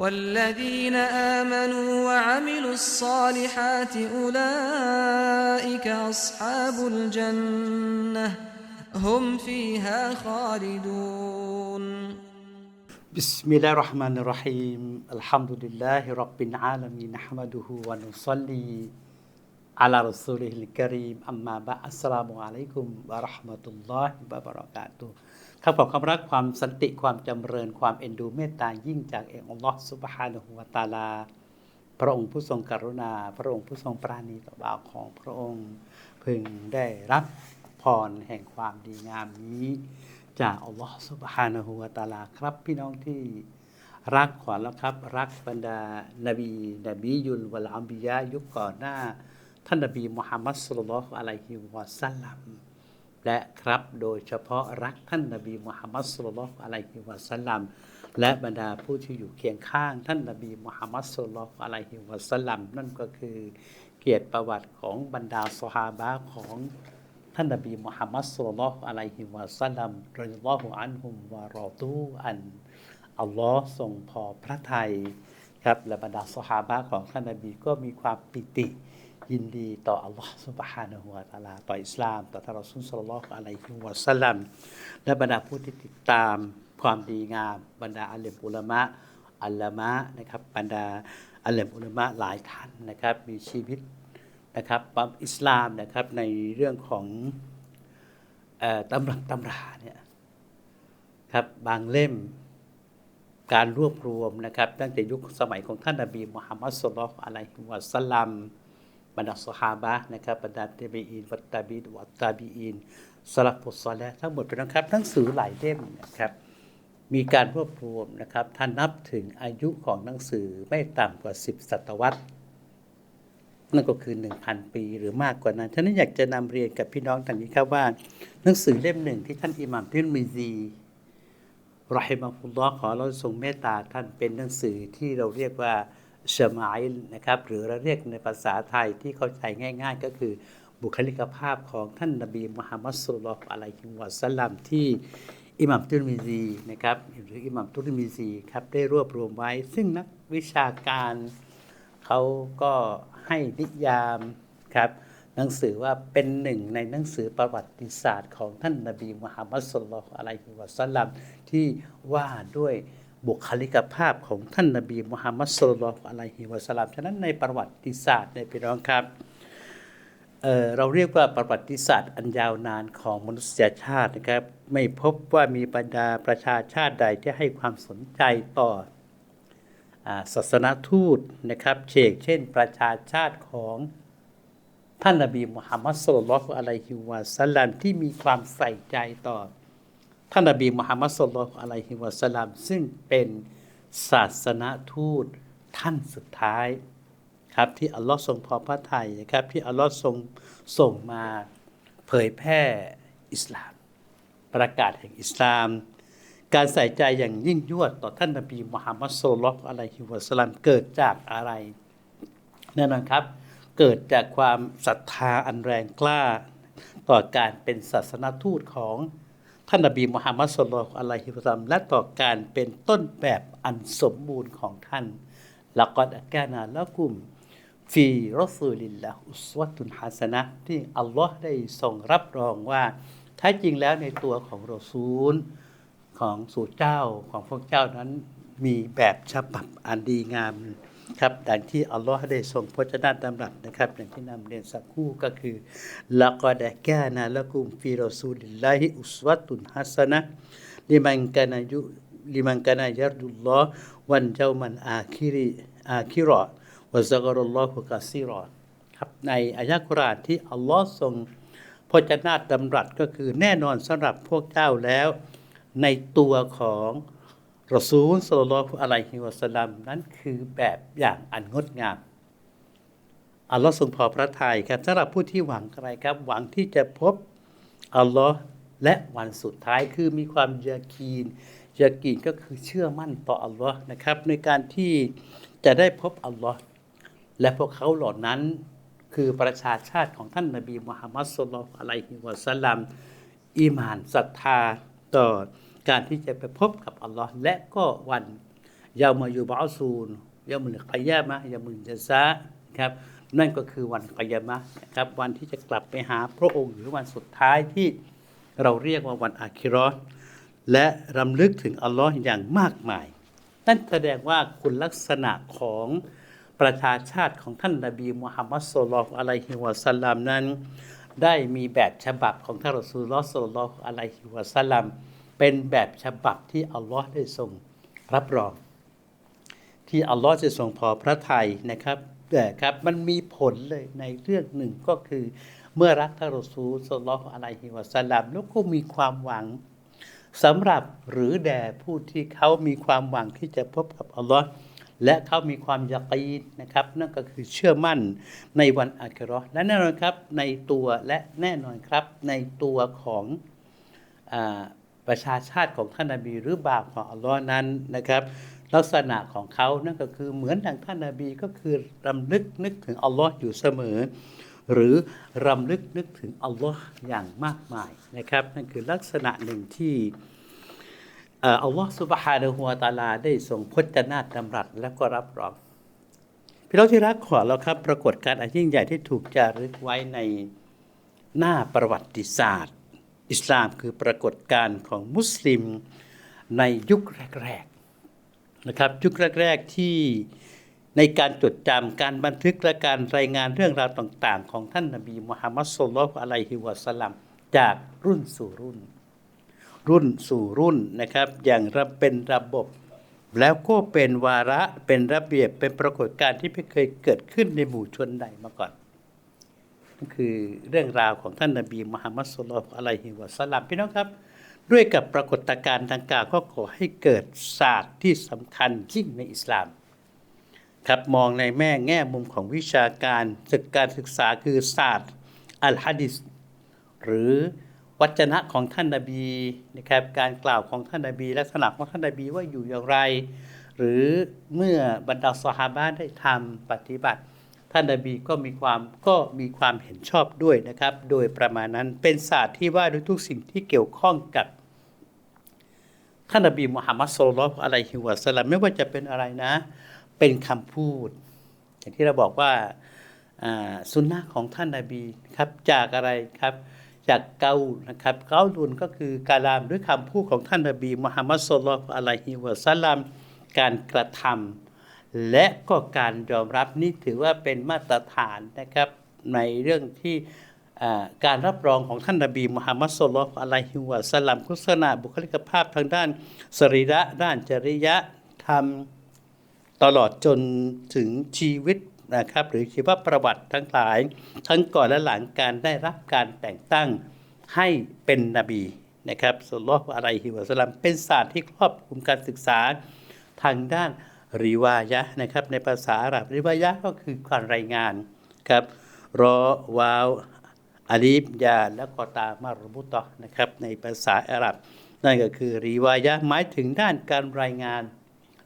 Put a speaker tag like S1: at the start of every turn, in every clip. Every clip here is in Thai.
S1: والذين آمنوا وعملوا الصالحات أولئك أصحاب الجنة هم فيها خالدون.
S2: بسم الله الرحمن الرحيم. الحمد لله رب العالمين نحمده ونصلي على رسوله الكريم. أما بعد السلام عليكم ورحمة الله وبركاته. ครับขอความรักความสันติความจำเริญความเอ็นดูเมตตายิ่งจากเองอัลลอฮฺสุบฮานะฮูวะตาลา พระองค์ผู้ทรงกรุณา พระองค์ผู้ทรงปราณีต่อบ่าวของพระองค์พึงได้รับพรแห่งความดีงามนี้ จากอัลลอฮฺสุบฮานะฮูวะตาลาครับพี่น้องที่รักขวัญแล้วครับ รักบรรดา นบีนบียุลวะลอัมบิยะยุคก่อนหน้า ท่านนบีมุฮัมมัดสุลลัลฮุอะลัยฮิวะสัลลัม และครับโดยเฉพาะรักท่านนบีมุฮัมมัดสุลลัลอะลัยฮิวะสัลลัมและบรรดาผู้ที่อยู่เคียงข้าง ท่านนบีมุฮัมมัดสุลลัลอะลัยฮิวะสัลลัมนั่นก็คือเกียรติประวัติของบรรดาสหาบะของท่านนบีมุฮัมมัดสุลลัลอะลัยฮิวะสัลลัมรอยลอฮุอันฮุมวะรอดูอันอัลลอฮ์ทรงพอพระทัยครับและบรรดาสหาบะของท่านนบีก็มีความปิติ ยินดีต่ออัลลอฮ์สุบฮานะฮูวะตะอาลา ต่ออิสลาม ต่อท่านรอซูลศ็อลลอฮุอะลัยฮิวะสัลลัมและบรรดาผู้ที่ติดตามความดีงาม บรรดาอัลเลมอุลามะอัลลามะนะครับบรรดาอัลเลมอุลามะหลายท่านนะครับ มีชีวิตนะครับปั๊มอิสลามนะครับในเรื่องของออตำรับตำราเนี่ยครับบางเล่มการรวบรวมนะครับ ตั้งแต่ยุคสมัยของท่านนบีมุฮัมมัดสุลลัลลอฮุอะลัยฮิวะสัลลัม บรรดาสหาบะนะครับบรรดาเตบีอินวัตตาบีดวัตตาบีอินสลับปุสซอลทั้งหมดเป็นนะครับหนังสือหลายเล่มนะครับมีการรวบรวมนะครับท่านนับถึงอายุของหนังสือไม่ต่ำกว่า 10 ศตวรรษ นั่นก็คือ 1,000 ปีหรือมากกว่านั้น ฉะนั้นอยากจะนำเรียนกับพี่น้องทางนี้ครับว่า หนังสือเล่มหนึ่งที่ท่านอิหม่ามติรมิซีรอฮิมะฮุลลอขอเราทรงเมตตาท่านเป็นหนังสือที่เราเรียกว่า ชมาอิลนะครับหรือเราเรียกในภาษาไทยที่เข้าใจง่าย ๆ ก็คือบุคลิกภาพของท่านนบีมุฮัมมัดสุลลัลอฮุอะลัยฮิวะสัลลัมที่อิหม่ามตุรมิซีนะครับหรืออิหม่ามตุรมิซีครับได้รวบรวมไว้ ซึ่งนักวิชาการเขาก็ให้นิยามครับหนังสือว่าเป็นหนึ่งในหนังสือประวัติศาสตร์ของท่านนบีมุฮัมมัดสุลลัลลอฮุอะลัยฮิวะสัลลัมที่ว่าด้วย บุคลิกภาพของท่านนบีมุฮัมมัดสุลลัลอะลัยฮิวะสัลลัมฉะนั้นในประวัติศาสตร์ในพี่น้องครับเเราเรียกว่าประวัติศาสตร์อันยาวนานของมนุษยชาตินะครับไม่พบว่ามีบรรดาประชาชาติใดที่ให้ความสนใจต่อาศาสนาทูตนะครับเชกเช่นประชาชาติของท่านนบีมุฮัมมัดสุลลัลอะลัยฮิวะสัลลัมที่มีความใส่ใจต่อ ท่านนบีมุฮัมมัดสุลลัลอฮุอะลัยฮิวะสลลัมซึ่งเป็นศาสนทูตท่านสุดท้ายครับที่อัลลอฮ์ทรงพอพระทัยนะครับที่อัลลอฮ์ทรงส่งมาเผยแพร่อิสลาม ประกาศแห่งอิสลาม การใส่ใจอย่างยิ่งยวดต่อท่านนบีมุฮัมมัดสุลลัลอฮุอะลัยฮิวะสลลัมเกิดจากอะไรแน่นอนครับ เกิดจากความศรัทธาอันแรงกล้า ต่อการเป็นศาสนทูตของ ท่านนบีมุฮัมมัดสุลลัลอะลัยฮิวะสัมและต่อการเป็นต้นแบบอันสมบูรณ์ของท่านละกอดอักานาละกุมฟีรอซูลิลลาฮ์อุสวะตุนฮัสนะที่อัลลอฮ์ได้ทรงรับรองว่าแท้จริงแล้วในตัวของรอซูลของสู่เจ้าของพวกเจ้านั้นมีแบบฉบับอันดีงาม ครับดังที่อัลลอฮ์ได้ทรงพจนาดำรัสนะครับอย่างที่นำเรียนสักครู่ก็คือละกอดแกนะละกุมฟีรอซูลิลลาฮิอุสวะตุนฮัสนะลิมันกานายุลิมันกานายัรดุลลอฮ์วันเจ้ามันอาคิริอาคิรอวะซักรุลลอฮุกะซีรอครับในอายะกุรอานที่อัลลอฮ์ทรงพจนาดำรัสก็คือแน่นอนสำหรับพวกเจ้าแล้ว ในตัวของ รอซูลสลลัลลอฮุอะลัยฮิวะสัลลัมนั้นคือแบบอย่างอันงดงาม อัลลอฮ์ทรงพอพระทัยครับสำหรับผู้ที่หวังอะไรครับ หวังที่จะพบอัลลอฮ์และวันสุดท้ายคือมีความยากีนยากีนก็คือเชื่อมั่นต่ออัลลอฮ์นะครับ ในการที่จะได้พบอัลลอฮ์และพวกเขาเหล่านั้นคือประชาชาติของท่านนบีมุฮัมมัดสุลลัลอะลัยฮิวะสัลลัมอีหมานศรัทธาต่อ การที่จะไปพบกับอัลลอฮ์และก็วันยามายูบาซูนยามุลกิยามะยามุลจซะครับนั่นก็คือวันกิยามะนะครับวันที่จะกลับไปหาพระองค์หรือวันสุดท้ายที่เราเรียกว่าวันอาคิรอและรำลึกถึงอัลลอฮ์อย่างมากมาย นั่นแสดงว่าคุณลักษณะของประชาชาติของท่านนบีมุฮัมมัดสุลลัลอะลัยฮิวะสัลลัมนั้น ได้มีแบบฉบับของท่านรอซูลุลลอฮ์สุลลัลลอฮุอะลัยฮิวะสัลลัม เป็นแบบฉบับที่อัลลอฮ์ได้ทรงรับรอง ที่อัลลอฮ์จะทรงพอพระทัยนะครับแต่ครับมันมีผลเลยในเรื่องหนึ่งก็คือ เมื่อรักทารอซูสุลลัลลอฮอะลัยฮิวะสลลัมแล้วก็มีความหวังสำหรับหรือแด่ผู้ที่เขามีความหวังที่จะพบกับอัลลอฮ์และเขามีความยากีนนะครับ นั่นก็คือเชื่อมั่นในวันอาคิเราะและแน่นอนครับในตัวและแน่นอนครับในตัวของ ประชาชาติของท่านนบีหรือบาปของอัลลอฮ์นั้นนะครับ ลักษณะของเขานั่นก็คือเหมือนดังท่านนาบีก็คือรำลึกนึกถึงอัลลอฮ์อยู่เสมอ หรือรำลึกนึกถึงอัลลอฮ์อย่างมากมายนะครับ นั่นคือลักษณะหนึ่งที่อัลลอฮ์สุบฮานะฮูวตาลาได้ทรงพจนาดำรัสและก็รับรองพี่น้องที่รักขอเราครับ ปรากฏการณ์อันยิ่งใหญ่ที่ถูกจารึกไว้ในหน้าประวัติศาสตร์ อิสลามคือปรากฏการณ์ของมุสลิมในยุคแรกๆนะครับยุคแรก ๆ ที่ในการจดจำการบันทึกและการรายงานเรื่องราวต่างๆ ของท่านนบีมุฮัมมัดสุลลัลอะลัยฮิวะสลัมจากรุ่นสู่รุ่น รุ่นสู่รุ่นนะครับ อย่างระเป็นระบบ แล้วก็เป็นวาระเป็นระเบียบเป็นปรากฏการณ์ที่ไม่เคยเกิดขึ้นในหมู่ชนใดมาก่อน คือเรื่องราวของท่านนบีมุฮัมมัดสุลลัลอะลัยฮิวะสลลัมพี่น้องครับ ด้วยกับปรากฏการณ์ดังกล่าวก็ขอให้เกิดศาสตร์ที่สำคัญยิ่งในอิสลาม ครับมองในแม่แง่มุมของวิชาการศึกการศึกษาคือศาสตร์อัลฮะดิษหรือวจนะของท่านนบีนะครับการกล่าวของท่านนบีลักษณะของท่านนบีว่าอยู่อย่างไร หรือเมื่อบรรดาสหาบะได้ทำปฏิบัติ ท่านนาบีก็มีความก็มีความเห็นชอบด้วยนะครับ โดยประมาณนั้นเป็นศาสตร์ที่ว่าด้วยทุกสิ่งที่เกี่ยวข้องกับท่านนบีมุฮัมมัดสุลลัลอะลัยฮิวะสลัมไม่ว่าจะเป็นอะไรนะ เป็นคำพูด อย่างที่เราบอกว่าสุนนะของท่านนาบีครับจากอะไรครับจากเกานะครับเกาลุนก็คือการามด้วยคำพูดของท่านนบีมุฮัมมัดสุลลัลอะลัยฮิวะสลลัมการกระทำ และก็การยอมรับนี่ถือว่าเป็นมาตรฐานนะครับในเรื่องที่การรับรองของท่านนบีมุฮัมมัดสุลลัลอะลัยฮิวะสลัมลักษณะบุคลิกภาพทางด้านสรีระด้านจริยธรรมตลอดจนถึงชีวิตนะครับหรือชีวประวัติทั้งหลาย ทั้งก่อนและหลังการได้รับการแต่งตั้งให้เป็นนบีนะครับสุลลัลอะลัยฮิวะสลัมเป็นศาสตร์ที่ครอบคลุมการศึกษาทางด้าน ริวายะนะครับในภาษาอาหรับริวายะก็คือการรายงานครับรอวาวอาลีฟยาและก็ตามารบุตอนะครับในภาษาอาหรับ นั่นก็คือรีวายะหมายถึงด้านการรายงาน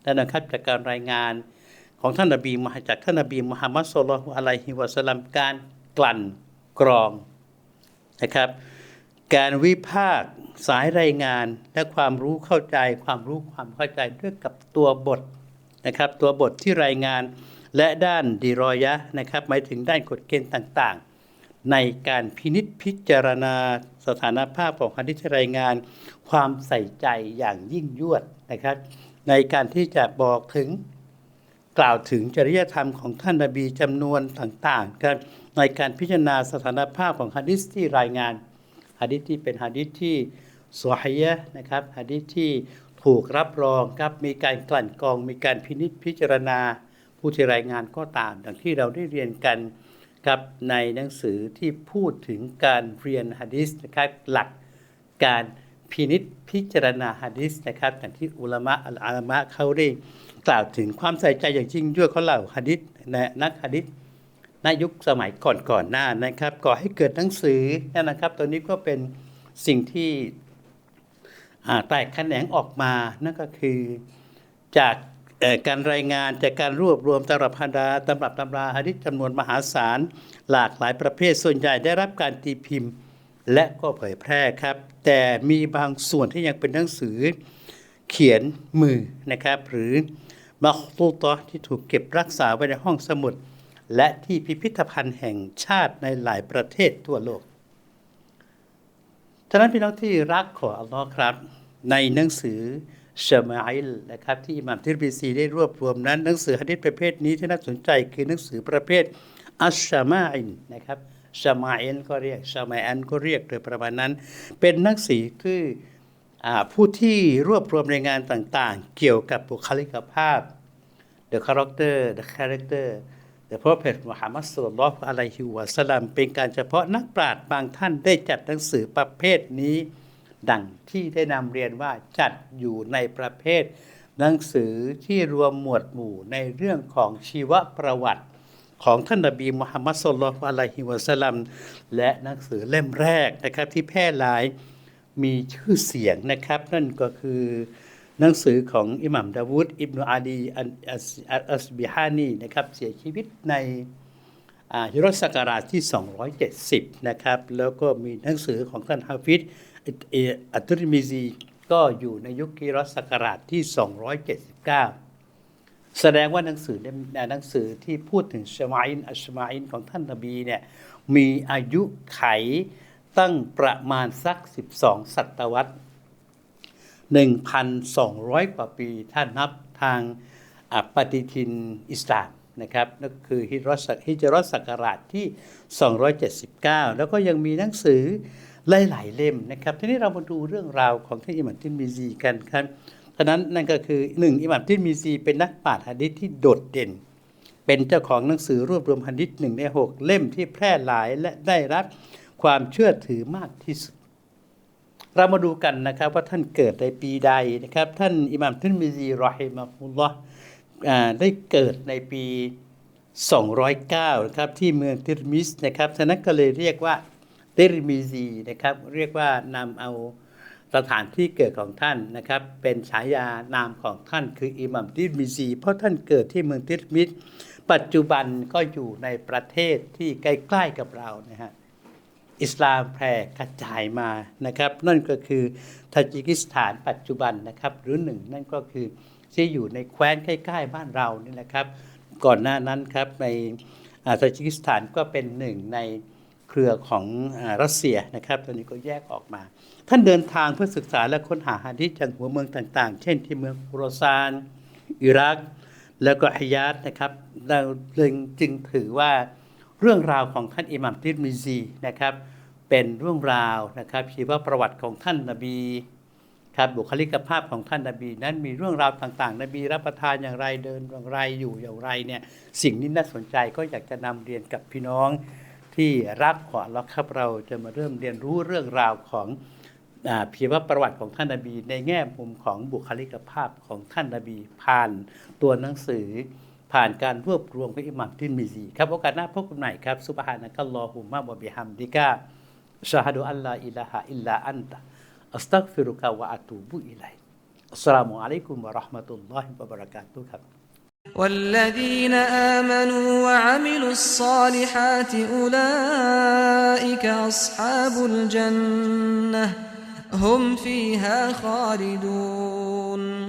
S2: และนะครับจากการรายงานของท่านนบีมาจากท่านนบีมุฮัมมัดสุลลัลลอฮุอะลัยฮิวะสลัมการกลั่นกรองนะครับ การวิพากษ์สายรายงานและความรู้เข้าใจ ความรู้ความเข้าใจด้วยกับตัวบท นะครับตัวบทที่รายงานและด้านดีรอยะนะครับหมายถึงด้านกฎเกณฑ์ต่างๆ ในการพินิษพิจารณาสถานภาพของฮะดิษรายงาน ความใส่ใจอย่างยิ่งยวดนะครับ ในการที่จะบอกถึงกล่าวถึงจริยธรรมของท่านนบีจำนวนต่างๆครับในการพิจารณาสถานภาพของฮะดิษที่รายงานฮะดิษที่เป็นฮะดิษที่สวฮียะนะครับฮะดิษที่ ถูกรับรองครับมีการกลั่นกรอง มีการพินิจพิจารณา ผู้ที่รายงานก็ตาม ดังที่เราได้เรียนกันครับในหนังสือที่พูดถึงการเรียนฮะดิษนะครับหลักการพินิจพิจารณาฮะดิษนะครับอย่างที่อุลามะอัลอามะเขาได้กล่าวถึงความใส่ใจอย่างยิ่งยวดเขาเล่าฮะดิษนะนักฮะดิษในยุคสมัยก่อนๆหน้านะครับก่อให้เกิดหนังสือนะครับตัวนี้ก็เป็นสิ่งที่ แตกแขนงออกมานั่นก็คือจากการรายงานจากการรวบรวมตำรับพันดาตำรับตำราหะดิษจำนวนมหาศาล หลากหลายประเภทส่วนใหญ่ได้รับการตีพิมพ์ และก็เผยแพร่ครับ แต่มีบางส่วนที่ยังเป็นหนังสือเขียนมือนะครับ หรือมัคตูตอที่ถูกเก็บรักษาไว้ในห้องสมุด และที่พิพิธภัณฑ์แห่งชาติในหลายประเทศทั่วโลก ฉะนั้นพี่น้องที่รักของอัลลอฮ์ครับ ในหนังสือเชมาอิลนะครับที่อิหม่ามทิรบิซีได้รวบรวมนั้น หนังสือฮะดิษประเภทนี้ที่น่าสนใจคือหนังสือประเภทอัชชามาอินนะครับชามาอินก็เรียกชามาอันก็เรียกโดยประมาณนั้น เป็นหนังสือที่อ่าผู้ที่รวบรวมรายงานต่างๆ เกี่ยวกับบุคลิกภาพ the character the character the prophet Muhammad สุลลัลลอฮุอะลัยฮิวะสัลัมเป็นการเฉพาะนักปราชญ์บางท่านได้จัดหนังสือประเภทนี้ ดังที่ได้นำเรียนว่าจัดอยู่ในประเภท หนังสือที่รวมหมวดหมู่ในเรื่องของชีวประวัติ ของท่านนบีมุฮัมมัดสุลลัลอะลัยฮิวะสัลลัมและหนังสือเล่มแรกนะครับที่แพร่หลายมีชื่อเสียงนะครับ นั่นก็คือ หนังสือของอิหมัมดาวุดอิบนุอาลีอัสอัสบิฮานีนะครับเสียชีวิตในอิรศักราชที่ 270 นะครับ แล้วก็มีหนังสือของท่านฮาฟิดอิตเออัตริมิซีก็อยู่ในยุคฮิรศักราชที่ 279 แสดงว่าหนังสือเนี่ยหนังสือที่พูดถึงชมาอินอัชมาอินของท่านนบีเนี่ยมีอายุไขตั้งประมาณสัก 12 ศตวรรษ 1,200 กว่าปีถ้านับทางปฏิทินอิสลามนะครับนั่นก็คือฮิจรัสฮิจรัสศักราชที่ 279 แล้วก็ยังมีหนังสือหลายๆเล่มนะครับ ทีนี้เรามาดูเรื่องราวของท่านอิหมัมทินมีซีกันครับฉะนั้นนั่นก็คือหนึ่งอิหมัมทินมีซีเป็นนักปราชญ์หะดีษที่โดดเด่น เป็นเจ้าของหนังสือรวบรวมหะดีษหนึ่งในหกเล่มที่แพร่หลายและได้รับความเชื่อถือมากที่สุด เรามาดูกันนะครับว่าท่านเกิดในปีใดนะครับ ท่านอิหม่ามทิรมิซีรอฮิมะฮุลลอฮ์ได้เกิดในปี 209นะครับที่เมืองติรมิสนะครับฉะนั้นก็เลยเรียกว่าติรมิซีนะครับเรียกว่านำเอาสถานที่เกิดของท่านนะครับ เป็นฉายานามของท่านคืออิหมัมติรมิซี เพราะท่านเกิดที่เมืองติรมิสปัจจุบันก็อยู่ในประเทศที่ใกล้ๆกับเรานะฮะ อิสลามแพร่กระจายมานะครับ นั่นก็คือทาจิกิสถานปัจจุบันนะครับ หรือหนึ่งนั่นก็คือที่อยู่ในแคว้นใกล้ๆบ้านเรานี่แหละครับ ก่อนหน้านั้นครับในอาทาจิกิสถานก็เป็นหนึ่งในเครือของอรัสเซียนะครับ ตอนนี้ก็แยกออกมา ท่านเดินทางเพื่อศึกษาและค้นหาฮะดิษจากหัวเมืองต่าง ๆ เช่นที่เมืองโรซานอิรัก แล้วก็ฮยาตนะครับเราจึงถือว่าเรื่องราวของท่านอิหมัมติรมิซีนะครับ เป็นเรื่องราวนะครับชีวประวัติของท่านนบีครับบุคลิกภาพของท่านนบี นั้นมีเรื่องราวต่างๆ นบีรับประทานอย่างไรเดินอย่างไรอยู่อย่างไรเนี่ยสิ่งนี้น่าสนใจก็อยากจะนำเรียนกับพี่น้องที่รักของเราครับเราจะมาเริ่มเรียนรู้เรื่องราวของอ่าชีวประวัติของท่านนบี ในแง่มุมของบุคลิกภาพของท่านนบี ผ่านตัวหนังสือ ผ่านการรวบรวมของอิหมัมตินมิซีครับโอกาสหน้าพบกันใหม่ครับซุบฮานะกัลลอฮุมะวะบิฮัมดิกา ฮดุอัลลาอิลาฮะอิลลาอันตะอัสตัฆฟิรุกะวะอะตูบุอิลัยอัสสลามุอะลัยกุมวะเราะห์มะตุลลอฮิวะบะเราะกาตุฮ์ครับ
S1: والذين آمنوا وعملوا الصالحات أولئك أصحاب الجنة هم فيها خالدون